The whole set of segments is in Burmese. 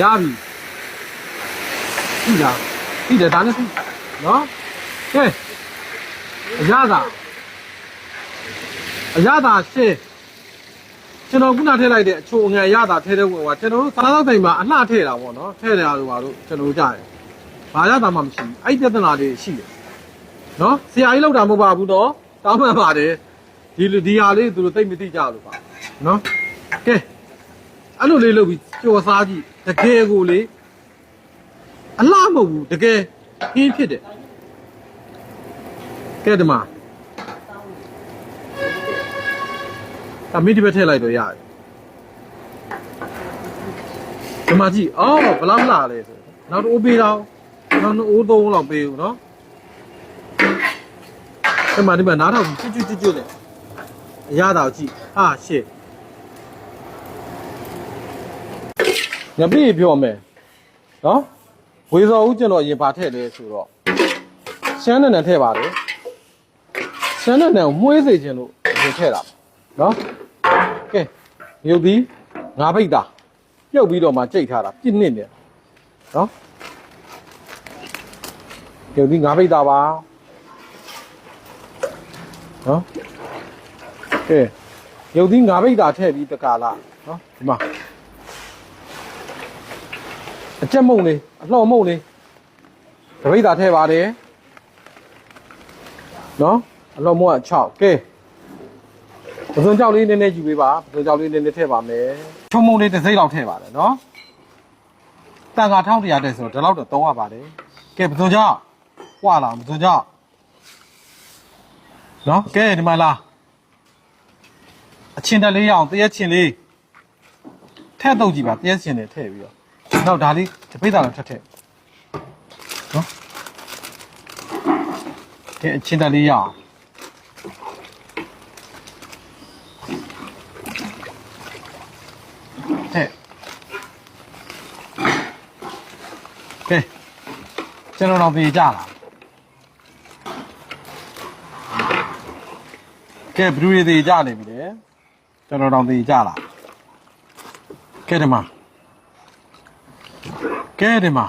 ရပြီပြီလားပြီတယ်ဒါနဲ့ပြီနော်ကဲအရသာအရသာရှင်းကျွန်တော်ခုနထည့်လိုက်တဲ့အချိုအငယ်အရသာထည့်တဲ့ဝင်ကကျွန်တော်တို့စားသောက်တိုင်မှာအလှထည့်တာပေါ့နော်ထည့်တယ်လို့ပါလို့ကျွန်တော်တို့ကြားတယ်ဘာရသာမှမရှိဘူးအဲ့ဒီပြဿနာတွေရှိတယ်နော်ဆရာကြီးလောက်တာမဟုတ်ပါဘူးတော့တောင်းပန်ပါတယ်ဒီလူဒီဟာလေးသူတို့သိမသိကြလို့ပါနော်ကဲ အဲ့လိုလေးလုပ်ပြီးကြော်စားကြည့်တကယ်ကိုလေအလားမဟုတ်ဘူးတကယ်ခင်းဖြစ်တယ်ကဲဒီမှာအမိဒီဘက်ထည့်လိုက်တော့ရတယ်ဒီမှာကြည့်အော်ဘလောက်လာလဲဆိုနောက်တော့အိုးပေးတော့နောက်တော့အိုးသုံးလောက်ပေးဦးနော်ဒီမှာဒီမှာနားထောင်ကြည့်ကြည့်ကြည့်ကြည့်လေအရသာကိုကြည့်ဟာရှစ် ညပြည့်ပြောမယ်နော်ဝေစော်ဦးကျွန်တော်အရင်ဗာထည့်လဲဆိုတော့ရှမ်းနဲ့နဲ့ထည့်ပါတယ်ရှမ်းနဲ့နဲ့ကိုမှုေးစေခြင်းလို့ရင်ထည့်တာနော်ကဲမြုပ်ပြီးငါးပိတ်တာပြုတ်ပြီးတော့မှကြိတ်ထားတာပြစ်နစ်နေနော်မြုပ်ပြီးငါးပိတ်တာပါနော်ကဲမြုပ်ပြီးငါးပိတ်တာထည့်ပြီးတကာလာနော်ဒီမှာ အကြက်မုံလေးအလှော်မုံလေးတပိတ်သာထည့်ပါတယ်နော်အလှော်မုံက6ကဲပစုံကြောက်လေးနည်းနည်းယူပေးပါပစုံကြောက်လေးနည်းနည်းထည့်ပါမယ်ချုံမုံလေးတစ်စိမ့်လောက်ထည့်ပါတယ်နော်တန်ခါ1100တဲ့ဆိုတော့ဒီလောက်တော့သုံးရပါတယ်ကဲပစုံကြောက်ဝါလာပစုံကြောက်နော်ကဲဒီမှာလာအချင်းတက်လေးရအောင်တရက်ချင်းလေးထည့်တော့ကြည့်ပါတရက်ချင်းလေးထည့်ပြီးတော့ နောက်ဒါလေးတပိတ်တာလည်းထပ်ထည့်နော်ကဲအချင်းတက်လေးရအောင်ထည့်ကဲကျွန်တော်တော့ပြေကြလားကဲဘလူးရည်သေးကြနေပြီလေကျွန်တော်တော့ပြေကြလားကဲဒီမှာ ကဲဒီမှာ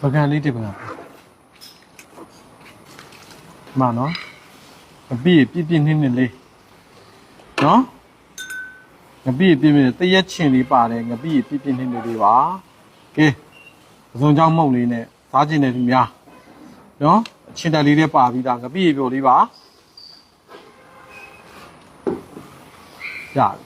ပကံလေးတစ်ပကံမနော်အပြည့်ပြည့်ပြည့်နှင်းနှင်းလေးနော်ငပိပြည့်ပြည့်တရက်ချင်လေးပါတယ်ငပိပြည့်ပြည့်နှင်းနှင်းလေးပါကဲပစုံချောင်းမုတ်လေးနဲ့စားကျင်တဲ့သူများနော်အချင်းတက်လေးတွေပါပြီးသားငပိပြိုလေးပါ ရ